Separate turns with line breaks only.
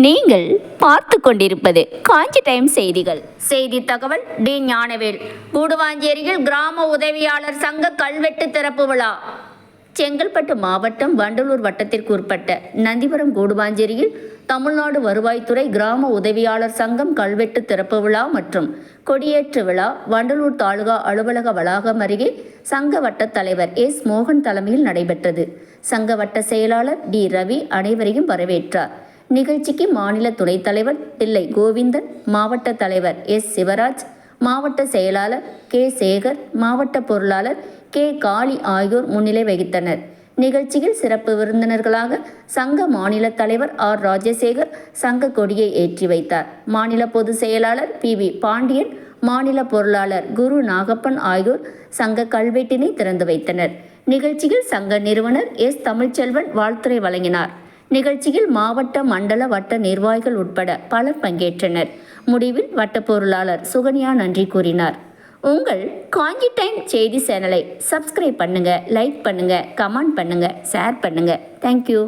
நீங்கள் பார்த்து கொண்டிருப்பது காஞ்சி டைம் செய்திகள். செய்தி தகவல் டி ஞானவேல். கூடுவாஞ்சேரியில் கிராம உதவியாளர் சங்க கல்வெட்டு திறப்பு விழா. செங்கல்பட்டு மாவட்டம் வண்டலூர் வட்டத்திற்கு உட்பட்ட நந்திபுரம் கூடுவாஞ்சேரியில் தமிழ்நாடு வருவாய்த்துறை கிராம உதவியாளர் சங்கம் கல்வெட்டு திறப்பு விழா மற்றும் கொடியேற்று விழா வண்டலூர் தாலுகா அலுவலக வளாகம் அருகே சங்க வட்ட தலைவர் எஸ் மோகன் தலைமையில் நடைபெற்றது. சங்க வட்ட செயலாளர் டி ரவி அனைவரையும் வரவேற்றார். நிகழ்ச்சிக்கு மாநில துணைத் தலைவர் தில்லை கோவிந்தன் மாவட்ட தலைவர் எஸ். சிவராஜ் மாவட்ட செயலாளர் கே. சேகர் மாவட்ட பொருளாளர் கே. காளி ஆகியோர் முன்னிலை வகித்தனர். நிகழ்ச்சியில் சிறப்பு விருந்தினர்களாக சங்க மாநில தலைவர் ஆர். ராஜசேகர் சங்க கொடியை ஏற்றி வைத்தார். மாநில பொதுச் செயலாளர் பி. வி. பாண்டியன் மாநில பொருளாளர் குரு நாகப்பன் ஆகியோர் சங்க கல்வெட்டினை திறந்து வைத்தனர். நிகழ்ச்சியில் சங்க நிறுவனர் எஸ். தமிழ்ச்செல்வன் வாழ்த்துரை வழங்கினார். நிகழ்ச்சியில் மாவட்ட மண்டல வட்ட நிர்வாகிகள் உட்பட பலர் பங்கேற்றனர். முடிவில் வட்ட பொருளாளர் சுகன்யா நன்றி கூறினார். உங்கள் காஞ்சி டைம் செய்தி சேனலை சப்ஸ்கிரைப் பண்ணுங்க லைக் பண்ணுங்க கமெண்ட் பண்ணுங்க ஷேர் பண்ணுங்க. தேங்க்யூ